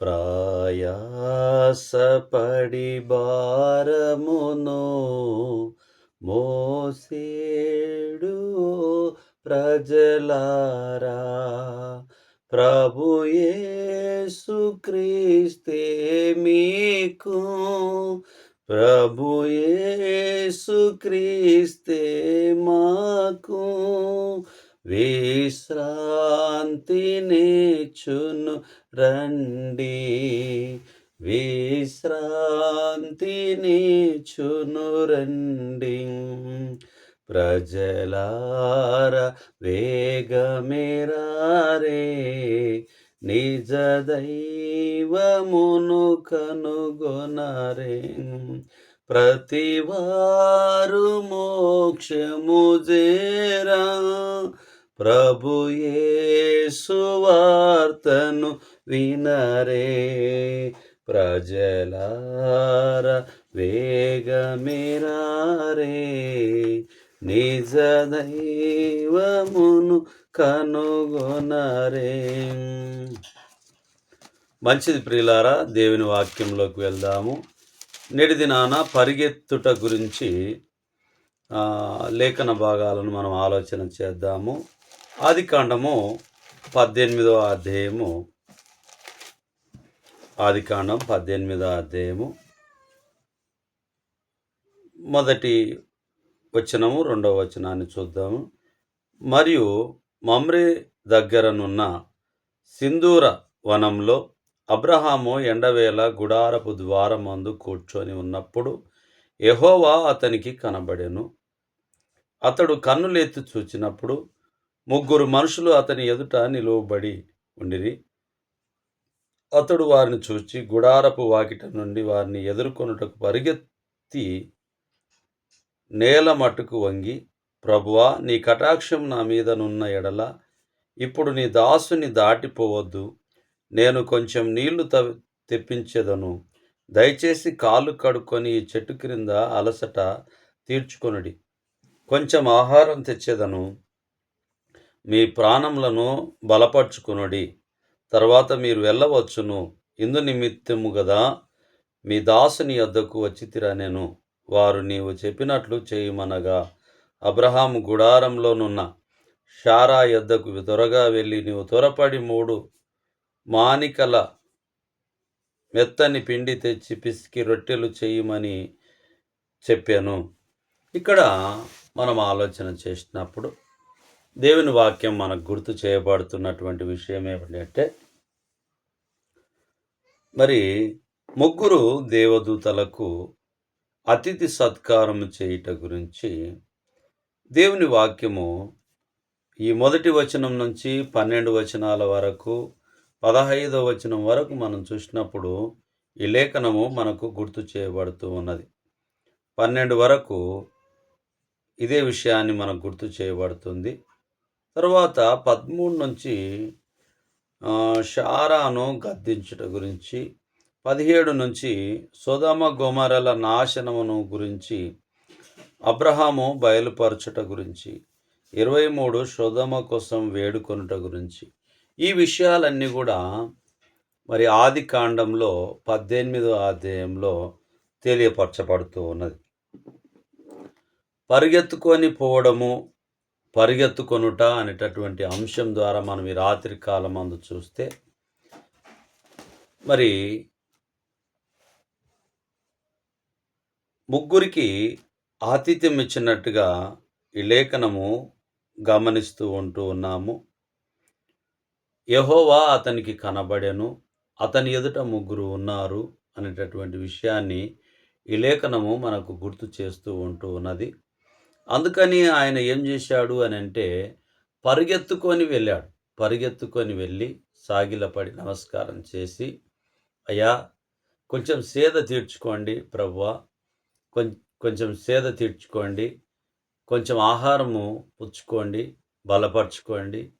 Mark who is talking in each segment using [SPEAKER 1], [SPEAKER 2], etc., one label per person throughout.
[SPEAKER 1] ప్రయాసపడి భారమును మోసేడు ప్రజలారా. ప్రభు యేసుక్రీస్తే మీకు ప్రభు యేసుక్రీస్తే మాకు విశ్రాంతి నేచును రండి. విశ్రాంతి నేచును రండి. ప్రజలార వేగమేరారే నిజ దైవమును కనుగొనరే. ప్రతివారు మోక్షము జేరా ప్రభు సువార్తను వినరే. ప్రజలార వేగమిరారే. నిజ దైవమును కనుగొనరే. మంచిది ప్రియులారా దేవుని వాక్యంలోకి వెళ్దాము. నేటి దినాన పరిగెత్తుట గురించి లేఖన భాగాలను మనం ఆలోచన చేద్దాము. ఆది కాండము పద్దెనిమిదవ అధ్యాయము. ఆది కాండం పద్దెనిమిదవ అధ్యాయము. మొదటి వచనము రెండవ వచనాన్ని చూద్దాము. మరియు మమ్రే దగ్గరనున్న సింధూర వనంలో అబ్రహాము ఎండవేళ గుడారపు ద్వారమందు కూర్చొని ఉన్నప్పుడు ఎహోవా అతనికి కనబడెను. అతడు కన్నులెత్తి చూచినప్పుడు ముగ్గురు మనుషులు అతని ఎదుట నిలువబడి ఉండిరి. అతడు వారిని చూచి గుడారపు వాకిట నుండి వారిని ఎదుర్కొనుటకు పరిగెత్తి నేల మట్టుకు వంగి ప్రభువా నీ కటాక్షం నా మీద నున్న ఎడల. ఇప్పుడు నీ దాసుని దాటిపోవద్దు. నేను కొంచెం నీళ్ళు త తెప్పించేదను. దయచేసి కాళ్ళు కడుక్కొని ఈ చెట్టు క్రింద అలసట తీర్చుకొనుడి. కొంచెం ఆహారం తెచ్చేదను. మీ ప్రాణములను బలపరుచుకొనుడి. తర్వాత మీరు వెళ్ళవచ్చును. ఇందు నిమిత్తము గదా మీ దాసుని వద్దకు వచ్చి నేను వారు నీవు చెప్పినట్లు చేయమనగా అబ్రహాము గుడారంలోనున్న షారా యొద్దకు త్వరగా వెళ్ళి నీవు త్వరపడి మూడు మానికల మెత్తని పిండి తెచ్చి పిసికి రొట్టెలు చేయమని చెప్పాను. ఇక్కడ మనం ఆలోచన చేసినప్పుడు దేవుని వాక్యం మనకు గుర్తు చేయబడుతున్నటువంటి విషయం ఏమిటంటే మరి ముగ్గురు దేవదూతలకు అతిథి సత్కారం చేయుట గురించి దేవుని వాక్యము ఈ మొదటి వచనం నుంచి పన్నెండు వచనాల వరకు పదహైదవ వచనం వరకు మనం చూసినప్పుడు ఈ లేఖనము మనకు గుర్తు చేయబడుతూ ఉన్నది. పన్నెండు వరకు ఇదే విషయాన్ని మనకు గుర్తు చేయబడుతుంది. తర్వాత పదమూడు నుంచి షారాను గద్దించుట గురించి పదిహేడు నుంచి సుధమ గోమరల నాశనమును గురించి అబ్రహాము బయలుపరచుట గురించి ఇరవై మూడు సుధమ కోసం వేడుకొనుట గురించి. ఈ విషయాలన్నీ కూడా మరి ఆది కాండంలో పద్దెనిమిదో అధ్యాయంలో తెలియపరచబడుతూ ఉన్నది. పరిగెత్తుకొని పోవడము పరిగెత్తుకొనుట అనేటటువంటి అంశం ద్వారా మనం ఈ రాత్రి కాలం అందు చూస్తే మరి ముగ్గురికి ఆతిథ్యం ఇచ్చినట్టుగా ఈ లేఖనము గమనిస్తూ ఉంటూ ఉన్నాము. యహోవా అతనికి కనబడెను అతని ఎదుట ముగ్గురు ఉన్నారు అనేటటువంటి విషయాన్ని ఈ లేఖనము మనకు గుర్తు చేస్తూ ఉంటూ ఉన్నది. అందుకని ఆయన ఏం చేశాడు అని అంటే పరిగెత్తుకొని వెళ్ళాడు. పరిగెత్తుకొని వెళ్ళి సాగిలపడి నమస్కారం చేసి అయ్యా కొంచెం సేద తీర్చుకోండి ప్రభువ కొం- కొంచెం సేద తీర్చుకోండి కొంచెం ఆహారము పుచ్చుకోండి బలపరచుకోండి.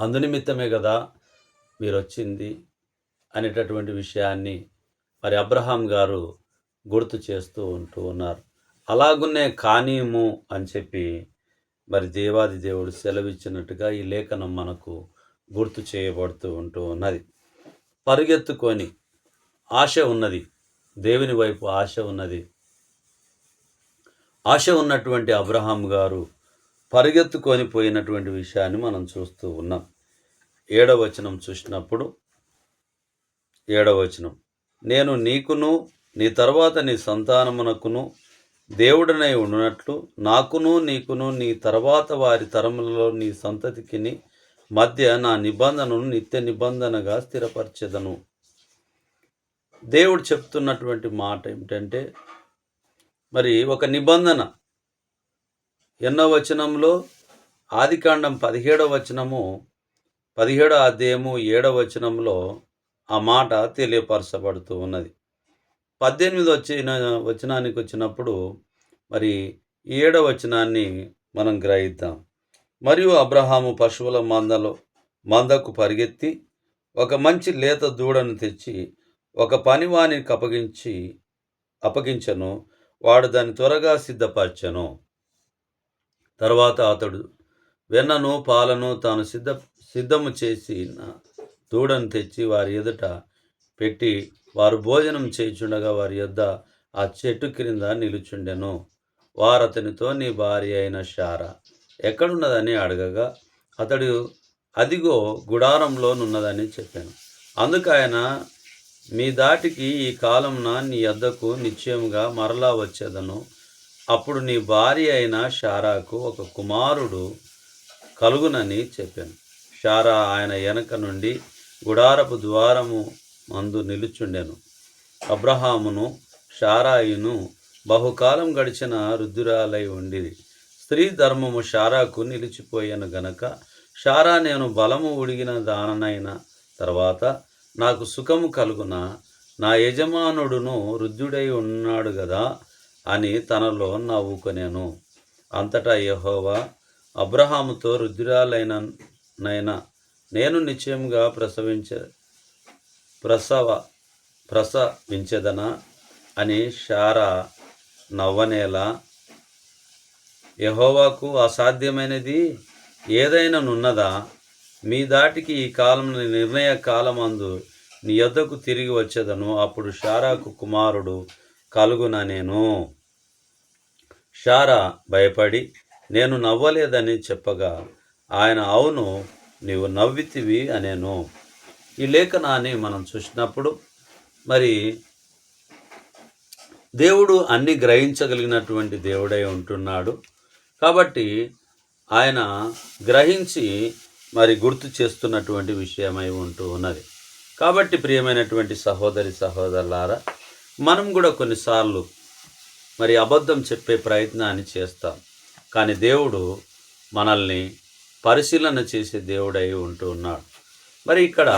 [SPEAKER 1] అందునిమిత్తమే కదా మీరు వచ్చింది అనేటటువంటి విషయాన్ని మరి అబ్రహాం గారు గుర్తు చేస్తూ ఉంటూ ఉన్నారు. అలాగునే కానీయము అని చెప్పి మరి దేవాది దేవుడు సెలవిచ్చినట్టుగా ఈ లేఖనం మనకు గుర్తు చేయబడుతూ ఉంటూ ఉన్నది. పరిగెత్తుకొని ఆశ ఉన్నది. దేవుని వైపు ఆశ ఉన్నది. ఆశ ఉన్నటువంటి అబ్రహాం గారు పరిగెత్తుకొని పోయినటువంటి విషయాన్ని మనం చూస్తూ ఉన్నాం. ఏడవచనం చూసినప్పుడు ఏడవచనం నేను నీకును నీ తర్వాత నీ సంతానమునకును దేవుడనై ఉండునట్లు నాకును నీకును నీ తర్వాత వారి తరములలో నీ సంతతికిని మధ్య నా నిబంధనను నిత్య నిబంధనగా స్థిరపరచెదను. దేవుడు చెప్తున్నటువంటి మాట ఏమిటంటే మరి ఒక నిబంధన ఎన్నో వచనంలో ఆదికాండం పదిహేడవ వచనము పదిహేడో అధ్యాయము ఏడవ వచనంలో ఆ మాట తెలియపరచబడుతూ ఉన్నది. పద్దెనిమిది వచ్చిన వచనానికి వచ్చినప్పుడు మరి ఏడవ వచనాన్ని మనం గ్రహిద్దాం. మరియు అబ్రహాము పశువుల మందలో మందకు పరిగెత్తి ఒక మంచి లేత దూడను తెచ్చి ఒక పనివానికి అప్పగించి అప్పగించను. వాడు దాన్ని త్వరగా సిద్ధపరచను. తర్వాత అతడు వెన్నను పాలను తాను సిద్ధ సిద్ధము చేసి దూడను తెచ్చి వారి ఎదుట పెట్టి వారు భోజనం చేయుచుండగా వారి యొద్ద ఆ చెట్టు క్రింద నిలుచుండెను. వారు అతనితో నీ భార్య అయిన షారా ఎక్కడున్నదని అడగగా అతడు అదిగో గుడారంలోనున్నదని చెప్పాను. అందుకు ఆయన మీ దాటికి ఈ కాలంన నీ యొద్దకు నిశ్చయముగా మరలా వచ్చేదను. అప్పుడు నీ భార్య అయిన షారాకు ఒక కుమారుడు కలుగునని చెప్పాను. షారా ఆయన వెనక నుండి గుడారపు ద్వారము మందు నిలుచుండెను. అబ్రహామును షారాయిను బహుకాలం గడిచిన రుద్దురాలై ఉండి స్త్రీ ధర్మము షారాకు నిలిచిపోయాను గనక షారా నేను బలము ఉడిగిన దాననైన తర్వాత నాకు సుఖము కలుగున నా యజమానుడును వృద్ధుడై ఉన్నాడు కదా అని తనలో నవ్వుకొనేను. అంతటా యహోవా అబ్రహాముతో రుద్రాలైన నైనా నేను నిశ్చయంగా ప్రసవించ ప్రసవ ప్రసవించదనా అని షారా నవ్వనేలా యహోవాకు అసాధ్యమైనది ఏదైనా నున్నదా మీ దాటికి ఈ కాలం నిర్ణయ కాలమందు నీ యొద్దకు తిరిగి వచ్చేదను. అప్పుడు షారాకు కుమారుడు కలుగున నేను. షారా భయపడి నేను నవ్వలేదని చెప్పగా ఆయన అవును నీవు నవ్వితివి అనేను. ఈ లేఖనాన్ని మనం చూసినప్పుడు మరి దేవుడు అన్ని గ్రహించగలిగినటువంటి దేవుడై ఉంటున్నాడు. కాబట్టి ఆయన గ్రహించి మరి గుర్తు చేస్తున్నటువంటి విషయమై ఉంటూ ఉన్నది. కాబట్టి ప్రియమైనటువంటి సహోదరి సహోదరులారా మనం కూడా కొన్నిసార్లు మరి అబద్ధం చెప్పే ప్రయత్నాన్ని చేస్తాం. కానీ దేవుడు మనల్ని పరిశీలన చేసే దేవుడై ఉంటూ ఉన్నాడు. మరి ఇక్కడ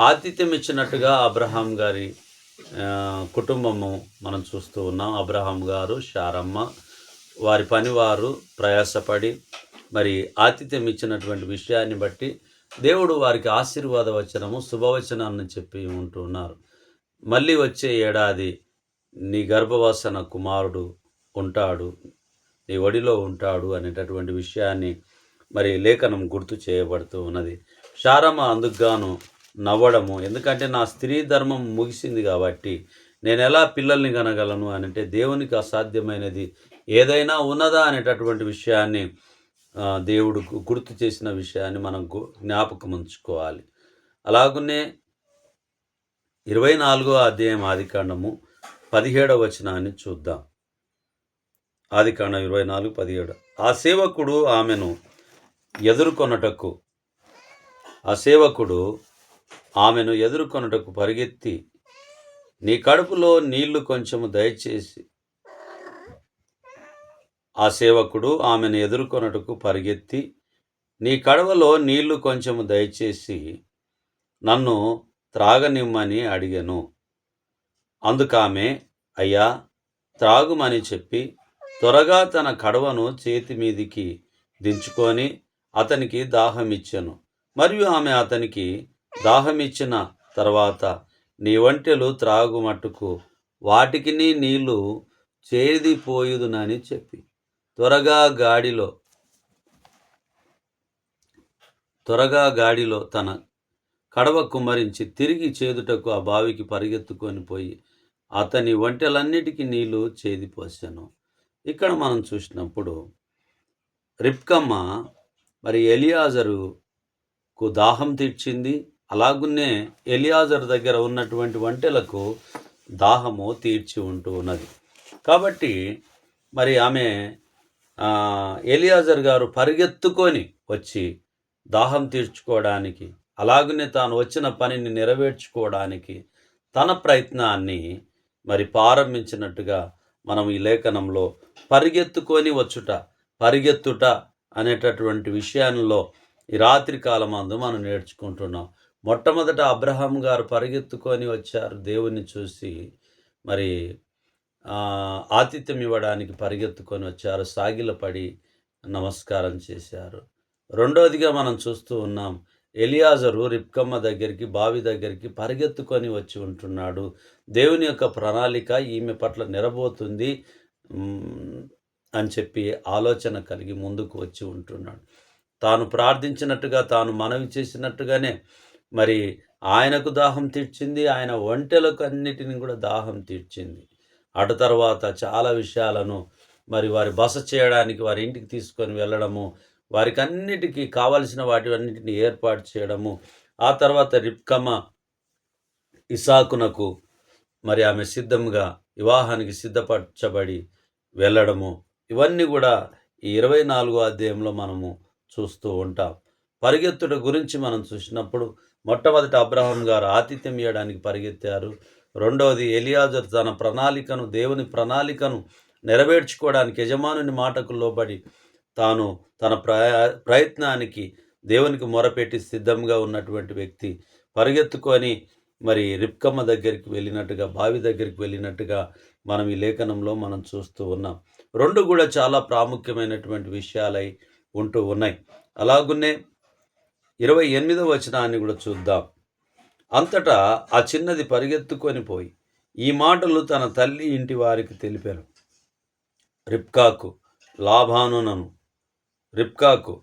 [SPEAKER 1] ఆతిథ్యం ఇచ్చినట్టుగా అబ్రహాం గారి కుటుంబము మనం చూస్తూ ఉన్నాం. అబ్రహాం గారు షారమ్మ వారి పనివారు ప్రయాసపడి మరి ఆతిథ్యం ఇచ్చినటువంటి విషయాన్ని బట్టి దేవుడు వారికి ఆశీర్వాద వచనము శుభవచనాన్ని చెప్పి ఉంటున్నారు మళ్ళీ వచ్చే ఏడాది నీ గర్భవాసన కుమారుడు ఉంటాడు నీ ఒడిలో ఉంటాడు అనేటటువంటి విషయాన్ని మరి లేఖనం గుర్తు చేయబడుతూ ఉన్నది. శారమ్మ అందుకుగాను నవ్వడము. ఎందుకంటే నా స్త్రీ ధర్మం ముగిసింది కాబట్టి నేను ఎలా పిల్లల్ని కనగలను అని అంటే దేవునికి అసాధ్యమైనది ఏదైనా ఉన్నదా అనేటటువంటి విషయాన్ని దేవుడు గుర్తు చేసిన విషయాన్ని మనం జ్ఞాపకం ఉంచుకోవాలి. అలాగనే ఇరవై నాలుగో అధ్యాయం ఆదికాండము పదిహేడవ వచనాన్ని చూద్దాం. ఆదికాండం ఇరవై నాలుగు పదిహేడు. ఆ సేవకుడు ఆమెను ఎదుర్కొనుటకు ఆ సేవకుడు ఆమెను ఎదుర్కొనుటకు పరిగెత్తి నీ కడుపులో నీళ్ళు కొంచెము దయచేసి. ఆ సేవకుడు ఆమెను ఎదుర్కొనుటకు పరిగెత్తి నీ కడవలో నీళ్ళు కొంచెము దయచేసి నన్ను త్రాగనిమ్మని అడిగాను. అందుకామె అయ్యా త్రాగుమని చెప్పి త్వరగా తన కడవను చేతి మీదికి దించుకొని అతనికి దాహమిచ్చాను. మరియు ఆమె అతనికి దాహమిచ్చిన తర్వాత నీ వంటెలు త్రాగు మట్టుకు వాటికి నీళ్ళు చేదిపోయుదునని చెప్పి. త్వరగా గాడిలో త్వరగా గాడిలో తన కడవ కుమ్మరించి తిరిగి చేదుటకు ఆ బావికి పరిగెత్తుకొని పోయి అతని ఒంటెలన్నిటికీ నీళ్ళు చేదిపోసాను ఇక్కడ మనం చూసినప్పుడు రిప్కమ్మ మరి ఎలియాజరు కు దాహం తీర్చింది. అలాగున్నే ఎలియాజర్ దగ్గర ఉన్నటువంటి వంటలకు దాహము తీర్చి ఉంటూ ఉన్నది. కాబట్టి మరి ఆమె ఎలియాజర్ గారు పరిగెత్తుకొని వచ్చి దాహం తీర్చుకోవడానికి అలాగనే తాను వచ్చిన పనిని నెరవేర్చుకోవడానికి తన ప్రయత్నాన్ని మరి ప్రారంభించినట్టుగా మనం ఈ లేఖనంలో పరిగెత్తుకొని వచ్చుట పరిగెత్తుట అనేటటువంటి విషయాల్లో ఈ రాత్రి కాలమందు మనం నేర్చుకుంటున్నాం. మొట్టమొదట అబ్రహాం గారు పరిగెత్తుకొని వచ్చారు దేవుణ్ణి చూసి. మరి ఆతిథ్యం ఇవ్వడానికి పరిగెత్తుకొని వచ్చారు. సాగిలపడి నమస్కారం చేశారు. రెండవదిగా మనం చూస్తూ ఉన్నాం ఎలియాజరు రిప్కమ్మ దగ్గరికి బావి దగ్గరికి పరిగెత్తుకొని వచ్చి ఉంటున్నాడు. దేవుని యొక్క ప్రణాళిక ఈమె పట్ల నిరబోతుంది అని చెప్పి ఆలోచన కలిగి ముందుకు వచ్చి ఉంటున్నాడు. తాను ప్రార్థించినట్టుగా తాను మనవి చేసినట్టుగానే మరి ఆయనకు దాహం తీర్చింది ఆయన ఒంటెలకు అన్నిటిని కూడా దాహం తీర్చింది. అటు తర్వాత చాలా విషయాలను మరి వారి బస చేయడానికి వారి ఇంటికి తీసుకొని వెళ్ళడము వారికి అన్నిటికీ కావలసిన వాటి అన్నిటిని ఏర్పాటు చేయడము ఆ తర్వాత రిప్కమ్మ ఇసాకునకు మరి ఆమె సిద్ధంగా వివాహానికి సిద్ధపరచబడి వెళ్ళడము ఇవన్నీ కూడా ఈ ఇరవై నాలుగో అధ్యాయంలో మనము చూస్తూ ఉంటాం. పరిగెత్తుట గురించి మనం చూసినప్పుడు మొట్టమొదటి అబ్రహం గారు ఆతిథ్యం ఇవ్వడానికి పరిగెత్తారు. రెండవది ఎలియాజర్ తన ప్రణాళికను దేవుని ప్రణాళికను నెరవేర్చుకోవడానికి యజమానుని మాటకు లోబడి తాను తన ప్రయ ప్రయత్నానికి దేవునికి మొరపెట్టి సిద్ధంగా ఉన్నటువంటి వ్యక్తి. పరిగెత్తుకొని మరి రిప్కమ్మ దగ్గరికి వెళ్ళినట్టుగా బావి దగ్గరికి వెళ్ళినట్టుగా మనం ఈ లేఖనంలో మనం చూస్తూ ఉన్నాం. రెండు కూడా చాలా ప్రాముఖ్యమైనటువంటి విషయాలై ఉంటూ ఉన్నాయి. అలాగునే ఇరవై ఎనిమిదవ వచనాన్ని కూడా చూద్దాం. అంతటా ఆ చిన్నది పరిగెత్తుకొని పోయి ఈ మాటలు తన తల్లి ఇంటి వారికి తెలిపారు. రిప్కాకు లాభానునను రిప్కాకు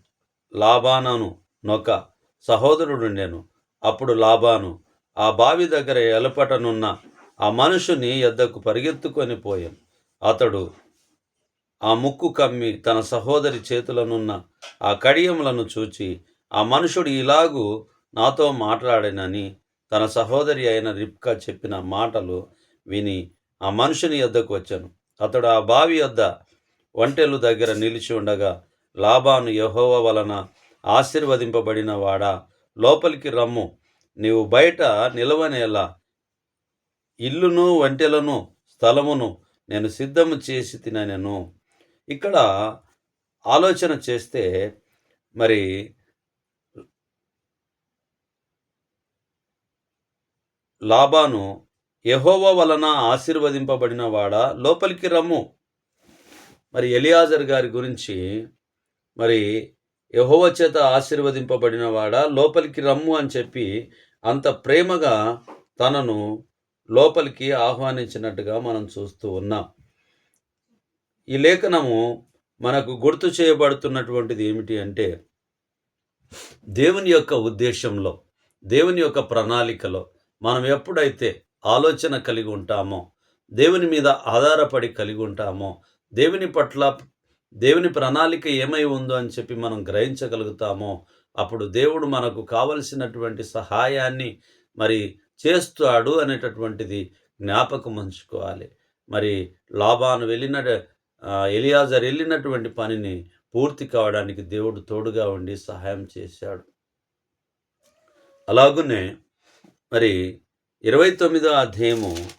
[SPEAKER 1] లాభానను నొక సహోదరుడుండెను అప్పుడు లాభాను. ఆ బావి దగ్గర ఎలపటనున్న ఆ మనుషుని ఎద్దకు పరిగెత్తుకొని పోయాను. అతడు ఆ ముక్కు కమ్మి తన సహోదరి చేతులనున్న ఆ కడియములను చూచి ఆ మనుషుడు ఇలాగు నాతో మాట్లాడినని తన సహోదరి అయిన రిప్కా చెప్పిన మాటలు విని ఆ మనుషుని యొద్దకు వచ్చాను. అతడు ఆ బావి యొద్ద ఒంటెలు దగ్గర నిలిచి ఉండగా లాభాను యహోవ వలన ఆశీర్వదింపబడిన వాడా లోపలికి రమ్ము. నీవు బయట నిలవనేలా ఇల్లును ఒంటెలను స్థలమును నేను సిద్ధము చేసి తినను ఇక్కడ ఆలోచన చేస్తే మరి లాబాను యహోవ వలన ఆశీర్వదింపబడిన వాడా? లోపలికి రమ్ము. మరి ఎలియాజర్ గారి గురించి మరి యహోవ చేత ఆశీర్వదింపబడిన వాడా? లోపలికి రమ్ము అని చెప్పి అంత ప్రేమగా తనను లోపలికి ఆహ్వానించినట్టుగా మనం చూస్తూ ఉన్నాం. ఈ లేఖనము మనకు గుర్తు చేయబడుతున్నటువంటిది ఏమిటి అంటే దేవుని యొక్క ఉద్దేశంలో దేవుని యొక్క ప్రణాళికలో మనం ఎప్పుడైతే ఆలోచన కలిగి ఉంటామో దేవుని మీద ఆధారపడి కలిగి ఉంటామో దేవుని పట్ల దేవుని ప్రణాళిక ఏమై ఉందో అని చెప్పి మనం గ్రహించగలుగుతామో అప్పుడు దేవుడు మనకు కావలసినటువంటి సహాయాన్ని మరి చేస్తాడు అనేటటువంటిది జ్ఞాపకం ఉంచుకోవాలి. మరి లాభాను వెళ్ళిన ఎలియాజర్ వెళ్ళినటువంటి పనిని పూర్తి కావడానికి దేవుడు తోడుగా ఉండి సహాయం చేశాడు. అలాగునే మరి ఇరవై తొమ్మిదో అధ్యాయము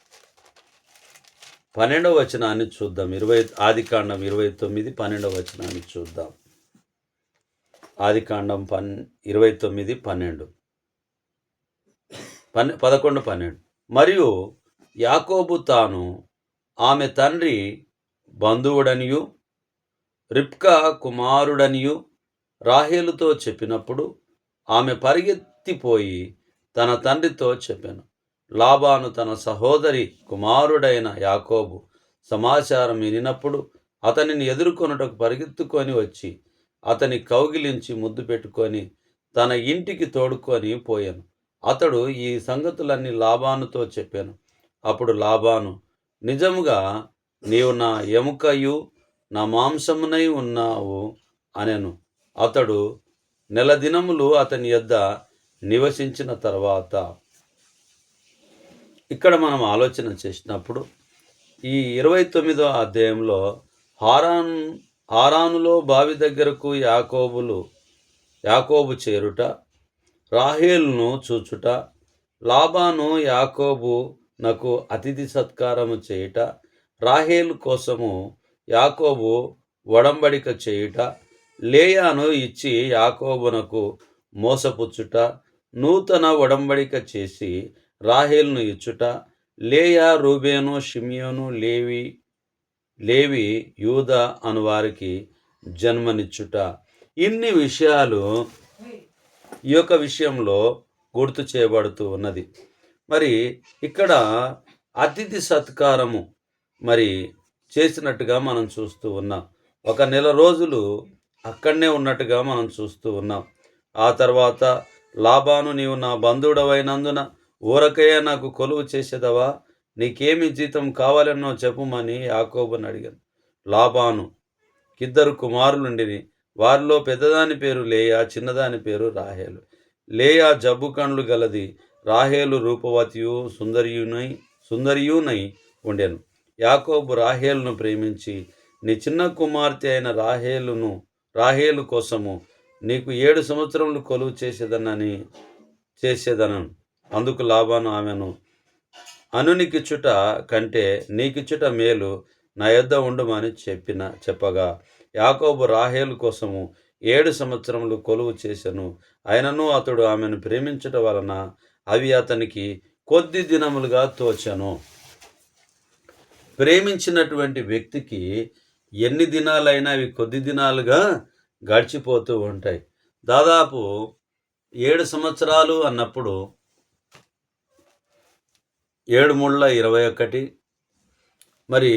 [SPEAKER 1] పన్నెండవ వచనాన్ని చూద్దాం. ఇరవై ఆదికాండం ఇరవై తొమ్మిది పన్నెండవ వచనాన్ని చూద్దాం. ఆదికాండం పన్ ఇరవై తొమ్మిది పన్నెండు. పన్నె పదకొండు పన్నెండు. మరియు యాకోబు తాను ఆమె తండ్రి బంధువుడనియు రిప్కా కుమారుడనియు రాహేలుతో చెప్పినప్పుడు ఆమె పరిగెత్తిపోయి తన తండ్రితో చెప్పాను. లాబాను తన సహోదరి కుమారుడైన యాకోబు సమాచారం వినినప్పుడు అతనిని ఎదుర్కొనుటకు పరిగెత్తుకొని వచ్చి అతని కౌగిలించి ముద్దు పెట్టుకొని తన ఇంటికి తోడుకొని పోయాను. అతడు ఈ సంగతులన్నీ లాబానుతో చెప్పాను. అప్పుడు లాబాను నిజముగా నీవు నా ఎముకయు నా మాంసమునై ఉన్నావు అనెను. అతడు నెల దినములు అతని యొద్ద నివసించిన తర్వాత ఇక్కడ మనం ఆలోచన చేసినప్పుడు ఈ ఇరవై తొమ్మిదో అధ్యాయంలో హారాన్ హారానులో బావి దగ్గరకు యాకోబులు యాకోబు చేరుట రాహేల్ను చూచుట లాబాను యాకోబు నాకు అతిథి సత్కారము చేయుట రాహేలు కోసము యాకోబు వడంబడిక చేయుట లేయాను ఇచ్చి యాకోబునకు మోసపుచ్చుట నూతన వడంబడిక చేసి రాహేల్ను ఇచ్చుట లేయా రూబేను షిమియోను లేవి లేవి యూద అనువారికి జన్మనిచ్చుట. ఇన్ని విషయాలు ఈ యొక్క విషయంలో గుర్తు చేయబడుతూ ఉన్నది. మరి ఇక్కడ అతిథి సత్కారము మరి చేసినట్టుగా మనం చూస్తూ ఉన్నాం. ఒక నెల రోజులు అక్కడనే ఉన్నట్టుగా మనం చూస్తూ ఉన్నాం. ఆ తర్వాత లాభాను నీవు నా బంధువుడవైనందున ఊరకయ్య నాకు కొలువు చేసేదవా? నీకేమి జీతం కావాలన్నో చెప్పుమని యాకోబుని అడిగాను. లాభాను ఇద్దరు కుమారులుండిని. వారిలో పెద్దదాని పేరు లేయా చిన్నదాని పేరు రాహేలు. లేయా జబ్బు కండ్లు గలది. రాహేలు రూపవతియు సుందరియునై సుందరియునై ఉండెను. యాకోబు రాహేలును ప్రేమించి నీ చిన్న కుమార్తె అయిన రాహేలును రాహేలు కోసము నీకు ఏడు సంవత్సరములు కొలువు చేసేదనని చేసేదనను. అందుకు లాభాను ఆమెను అనునికిచ్చుట కంటే నీకిచ్చుట మేలు నా యొద్ద ఉండమని చెప్పిన చెప్పగా యాకోబు రాహేలు కోసము ఏడు సంవత్సరములు కొలువు చేశాను అయినను అతడు ఆమెను ప్రేమించటం వలన అవి అతనికి కొద్ది దినములుగా తోచను. ప్రేమించినటువంటి వ్యక్తికి ఎన్ని దినాలైనా అవి కొద్ది దినాలుగా గడిచిపోతూ ఉంటాయి. దాదాపు ఏడు సంవత్సరాలు అన్నప్పుడు ఏడు ముళ్ళ ఇరవై ఒకటి మరి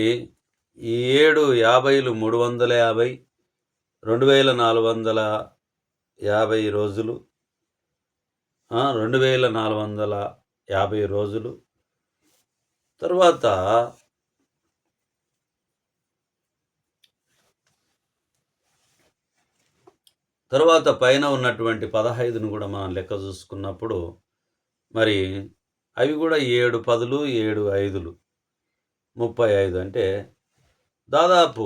[SPEAKER 1] ఈ ఏడు యాభైలు మూడు వందల యాభై రెండు వేల నాలుగు వందల యాభై రోజులు రెండు వేల నాలుగు వందల యాభై రోజులు తర్వాత తర్వాత పైన ఉన్నటువంటి పదహైదును కూడా మనం లెక్క చూసుకున్నప్పుడు మరి అవి కూడా ఏడు పదులు ఏడు ఐదులు. ముప్పై ఐదు అంటే దాదాపు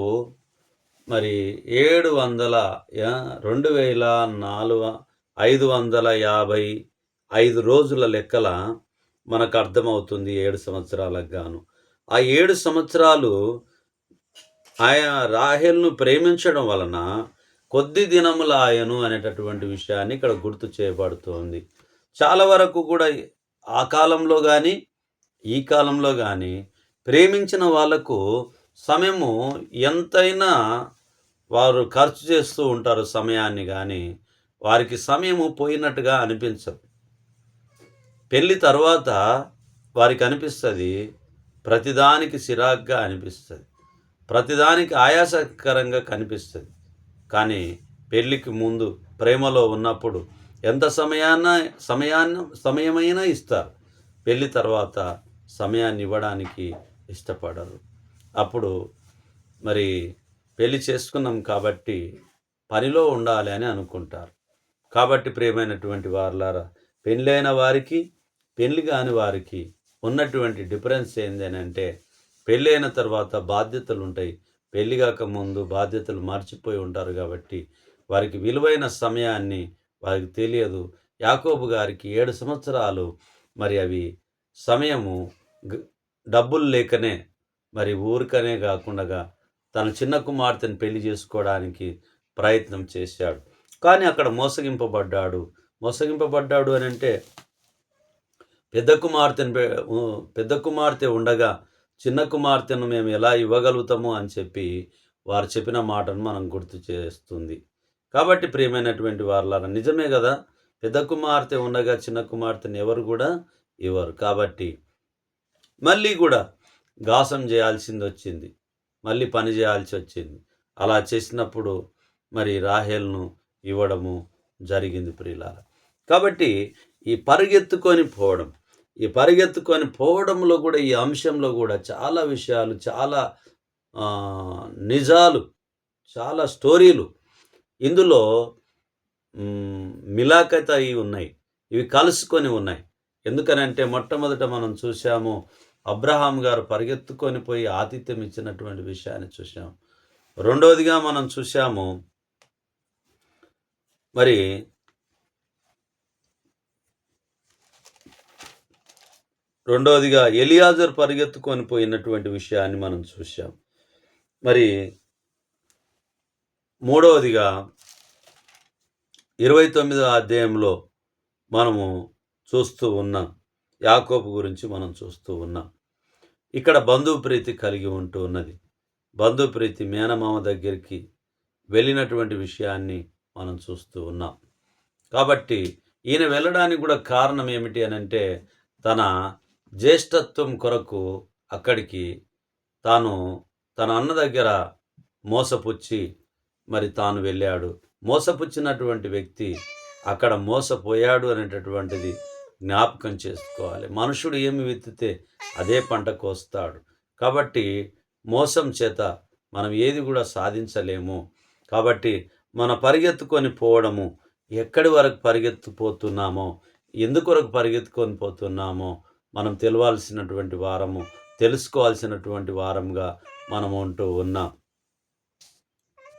[SPEAKER 1] మరి ఏడు వందల యా- రెండు వేల నాలుగు ఐదు వందల యాభై ఐదు రోజుల లెక్కల మనకు అర్థమవుతుంది ఏడు సంవత్సరాలకు గాను. ఆ ఏడు సంవత్సరాలు ఆయా రాహేల్ను ప్రేమించడం వలన కొద్ది దినముల ఆయను అనేటటువంటి విషయాన్ని ఇక్కడ గుర్తు చేయబడుతోంది. చాలా వరకు కూడా ఆ కాలంలో కానీ ఈ కాలంలో కానీ ప్రేమించిన వాళ్ళకు సమయము ఎంతైనా వారు ఖర్చు చేస్తూ ఉంటారు సమయాన్ని కానీ వారికి సమయము పోయినట్టుగా అనిపించదు. పెళ్ళి తర్వాత వారికి అనిపిస్తుంది ప్రతిదానికి సిరాగ్గా అనిపిస్తుంది ప్రతిదానికి ఆయాసకరంగా కనిపిస్తుంది. కానీ పెళ్ళికి ముందు ప్రేమలో ఉన్నప్పుడు ఎంత సమయాన్న సమయాన్ని సమయమైనా ఇస్తారు. పెళ్ళి తర్వాత సమయాన్ని ఇవ్వడానికి ఇష్టపడరు. అప్పుడు మరి పెళ్ళి చేసుకున్నాం కాబట్టి పనిలో ఉండాలి అని అనుకుంటారు. కాబట్టి ప్రియమైనటువంటి వారులారా పెళ్ళైన వారికి పెళ్ళి కాని వారికి ఉన్నటువంటి డిఫరెన్స్ ఏంటంటే పెళ్ళైన తర్వాత బాధ్యతలు ఉంటాయి పెళ్ళి కాక ముందు బాధ్యతలు మర్చిపోయి ఉంటారు కాబట్టి వారికి విలువైన సమయాన్ని వారికి తెలియదు. యాకోబు గారికి ఏడు సంవత్సరాలు. మరి అవి సమయము డబ్బులు లేకనే మరి ఊరికనే కాకుండా తన చిన్న కుమార్తెను పెళ్ళి చేసుకోవడానికి ప్రయత్నం చేశాడు. కానీ అక్కడ మోసగింపబడ్డాడు. మోసగింపబడ్డాడు అని అంటే పెద్ద కుమార్తెను పెద్ద కుమార్తె ఉండగా చిన్న కుమార్తెను మేము ఎలా ఇవ్వగలుగుతాము అని చెప్పి వారు చెప్పిన మాటను మనం గుర్తు చేస్తుంది. కాబట్టి ప్రియమైనటువంటి వారులారా నిజమే కదా? పెద్ద కుమార్తె ఉండగా చిన్న కుమార్తెను ఎవరు కూడా ఇవ్వరు. కాబట్టి మళ్ళీ కూడా గాసం చేయాల్సింది వచ్చింది. మళ్ళీ పని చేయాల్సి వచ్చింది. అలా చేసినప్పుడు మరి రాహేల్ను ఇవ్వడము జరిగింది ప్రియులారా. కాబట్టి ఈ పరిగెత్తుకొని పోవడం ఈ పరిగెత్తుకొని పోవడంలో కూడా ఈ అంశంలో కూడా చాలా విషయాలు చాలా నిజాలు చాలా స్టోరీలు ఇందులో మిలాఖత అయి ఉన్నాయి. ఇవి కలుసుకొని ఉన్నాయి. ఎందుకనంటే మొట్టమొదట మనం చూసాము అబ్రహాం గారు పరిగెత్తుకొని పోయి ఆతిథ్యం ఇచ్చినటువంటి విషయాన్ని చూసాము రెండవదిగా మనం చూసాము మరి రెండవదిగా ఎలియాజర్ పరిగెత్తుకొని పోయినటువంటి విషయాన్ని మనం చూసాం మరి మూడవదిగా ఇరవై తొమ్మిదో అధ్యాయంలో మనము చూస్తూ ఉన్నాం. యాకోపు గురించి మనం చూస్తూ ఉన్నాం. ఇక్కడ బంధువు ప్రీతి కలిగి ఉంటూ ఉన్నది. బంధుప్రీతి మేనమామ దగ్గరికి వెళ్ళినటువంటి విషయాన్ని మనం చూస్తూ ఉన్నాం. కాబట్టి ఈయన వెళ్ళడానికి కూడా కారణం ఏమిటి అని అంటే తన జ్యేష్ఠత్వం కొరకు అక్కడికి తాను తన అన్న దగ్గర మోసపుచ్చి మరి తాను వెళ్ళాడు. మోసపుచ్చినటువంటి వ్యక్తి అక్కడ మోసపోయాడు అనేటటువంటిది జ్ఞాపకం చేసుకోవాలి. మనుషుడు ఏమి విత్తితే అదే పంట కోస్తాడు. కాబట్టి మోసం చేత మనం ఏది కూడా సాధించలేము. కాబట్టి మన పరిగెత్తుకొని పోవడము ఎక్కడి వరకు పరిగెత్తుపోతున్నామో ఎందుకొరకు పరిగెత్తుకొని పోతున్నామో మనం తెలవాల్సినటువంటి వారము తెలుసుకోవాల్సినటువంటి వారంగా మనం ఉంటూ ఉన్నాం.